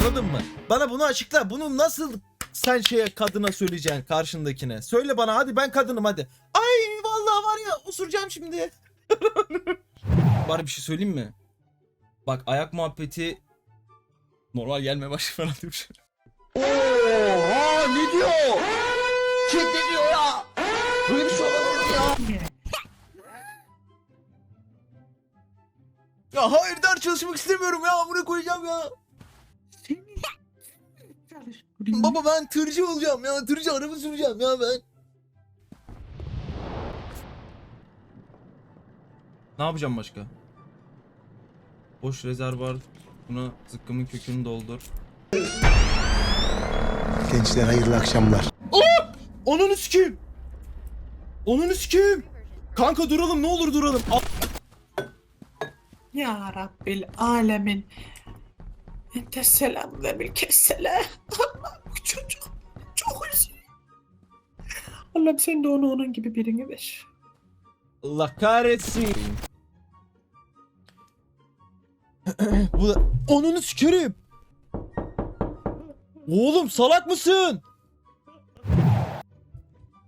anladın mı? Bana bunu açıkla. Bunu nasıl sen şeye kadına söyleyeceksin karşındakine? Söyle bana hadi ben kadınım hadi. Ay vallahi var ya osuracağım şimdi. Bari bir şey söyleyeyim mi? Bak ayak muhabbeti normal gelmeye başladı falan demiş. Oha ne diyor? Kim ne diyor ya? Böyle bir şey olamaz ya. Ya hayır ders çalışmak istemiyorum ya amına koyacağım ya. Baba ben tırcı olacağım ya tırcı araba süreceğim ya ben. Ne yapacağım başka? Boş rezervuar buna zıkkımın kökünü doldur. Gençler hayırlı akşamlar. Ananı sikeyim. Ananı sikeyim. Kanka duralım ne olur duralım. A- Ya Rabbil Alemin. Ente selam ve bil kessele. Çocuk çok üzülüyor. Allah'ım sen de onu onun gibi birini ver. Allah kahretsin. Bu da... Ananı sikerim. Oğlum salak mısın?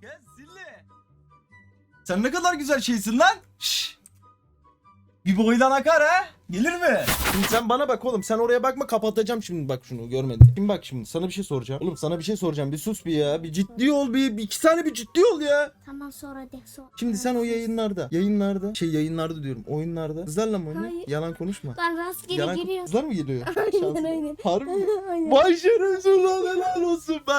Gel zille. Sen ne kadar güzel şeysin lan. Şş. Bir boydan akar ha. Gelir mi? Şimdi sen bana bak oğlum. Sen oraya bakma kapatacağım şimdi bak şunu görmedin. Şimdi bak şimdi sana bir şey soracağım. Oğlum sana bir şey soracağım. Bir sus bir ya. Bir ciddi ol bir, bir iki saniye bir ciddi ol ya. Tamam sonra de sonra. Şimdi sen o yayınlarda, yayınlarda, şey yayınlarda diyorum, oyunlarda kızlarla mı oynuyorsun? Hayır. Yalan konuşma. Ben rastgele Yalan giriyorum. kızlar mı geliyor? Aynen Şansına. aynen. Harbi mi? Aynen. Vay şerefsiz ulan helal olsun be.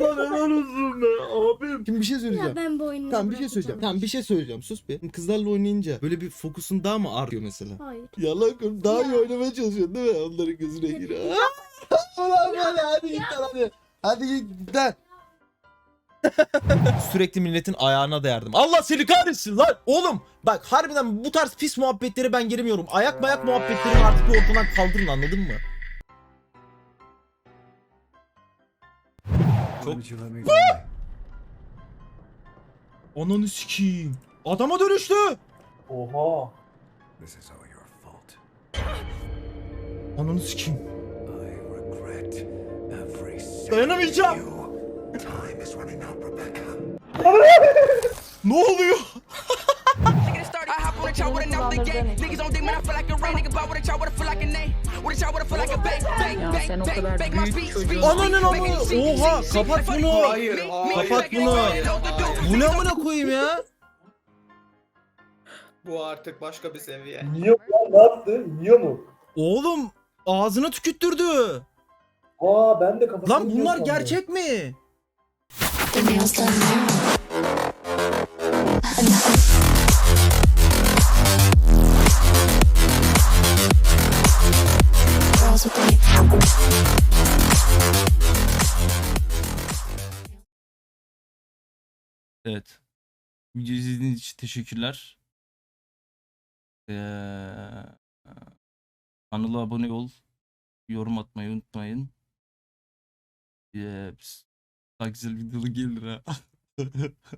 Ulan helal olsun be abim. Şimdi bir şey söyleyeceğim. Ya ben bu oyunu Tamam bir şey söyleyeceğim. Tamam bir şey söyleyeceğim. Sus bir. Kızlarla oynayınca böyle bir fokusun daha mı artıyor mesela? Hayır. Yalan konuş. Daha iyi Ya. oynamaya çalışıyorsun değil mi? Onların gözüne giriyor. Ulan böyle hadi git lan hadi. Hadi git lan. Sürekli milletin ayağına değerdim. Allah seni kahretsin lan. Oğlum bak harbiden bu tarz pis muhabbetleri ben giremiyorum. Ayak mayak muhabbetlerini artık bir ortadan kaldırın anladın mı? Çok... Ananı sikeyim. Adama dönüştü. Oha. This is all your fault. Ananı sikeyim. I regret every second. Dayanamayacağım. Ne oluyor? Ananın amı. Oha kapat bunu. me, me, Kapat bunu. Bu ne amına koyayım ya? Bu artık başka bir seviye. Niye lan ne yaptı? Niye mu? Oğlum ağzına tükürttürdü. Aa ben de kafasını Lan bunlar gerçek mi? Evet. Video izlediğiniz için teşekkürler. Ee, kanala abone ol. Yorum atmayı unutmayın. Ee, daha güzel videolu gelir ha.